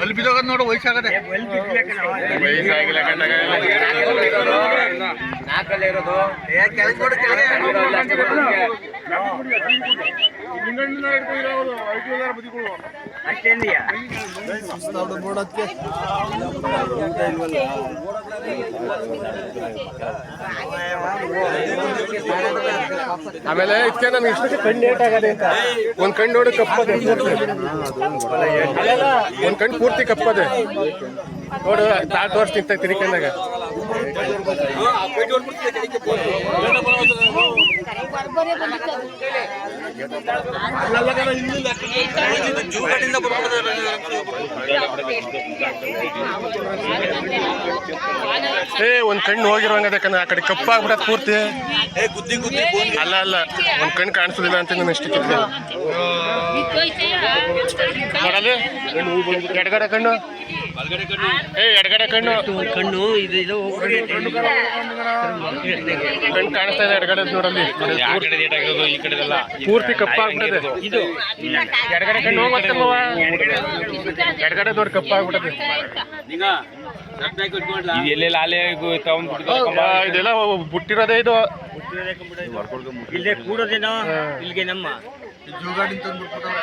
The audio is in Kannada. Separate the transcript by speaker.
Speaker 1: ಅಲ್ಲಿ
Speaker 2: ಬಿದ್ದೋಗದ್ ನೋಡು ವಯಸ್ಸಾಗದೆ.
Speaker 3: ವಯಸ್ಸಾಗಿಲ್ಲ ಆಮೇಲೆ ಇದಕ್ಕೆ ನಮ್ಗೆ ಇಷ್ಟಕ್ಕೆ ಕಣ್ಣು ಏಟ್ ಆಗದೆ ಅಂತ. ಒಂದ್ ಕಣ್ಣು ನೋಡಿ ಕಪ್ಪದೆ. ಒಂದ್ ಕಣ್ಣು ಪೂರ್ತಿ ಕಪ್ಪದೆ. ನೋಡು ತಾಟ್ ವರ್ಷ ಅಂತ ತಿರ್ಕೊಂಡಾಗ ಒಂದ್ ಕಣ್ಣು ಹೋಗಿರೋಂಗದ ಆ ಕಡೆ ಕಪ್ಪಾಗ್ಬಿಡತ್ ಪೂರ್ತಿ.
Speaker 2: ಗುದ್ದಿ ಗುದ್ದಿ
Speaker 3: ಅಲ್ಲ ಅಲ್ಲ, ಒಂದ್ ಕಣ್ಣು ಕಾಣಿಸೋದಿಲ್ಲ ಅಂತ ನಾನು ಇಷ್ಟಕ್ಕೆ ನೋಡಲ್ಲಿ, ಎಡಗಡೆ ಕಣ್ಣು. ಏ ಎಡಗಡೆ ಕಣ್ಣು.
Speaker 2: ಕಣ್ಣು ಇದು ಇದು
Speaker 3: ಕಣ್ಣು ಕಾಣಿಸ್ತಾ ಇದೆ ಎಡಗಡೆ ನೋಡಲ್ಲಿ. ಪೂರ್ತಿ ಕಪ್ಪಾಗ್ಬಿಟ್ಟದೆ.
Speaker 2: ಇದು
Speaker 3: ಎಡಗಡೆ ಕಣ್ಣು ಎಡಗಡೆ ದೊಡ್ಡ ಕಪ್ಪಾಗ್ಬಿಟ್ಟದೆ.
Speaker 4: ಎಲ್ಲೆಲ್ಲ ಅಲೆ
Speaker 3: ಆ, ಇದೆಲ್ಲ ಬುಟ್ಟಿರೋದೇ ಇದು.
Speaker 4: ಇಲ್ಲೇ ಕೂಡೋದೇನೋ? ಇಲ್ಲಿಗೆ ನಮ್ಮ.
Speaker 2: ಜೂಗಾಡಿಂದ ತಂದ್ಬಿಟ್ಬಿಟ್ಟವ್ರೆ.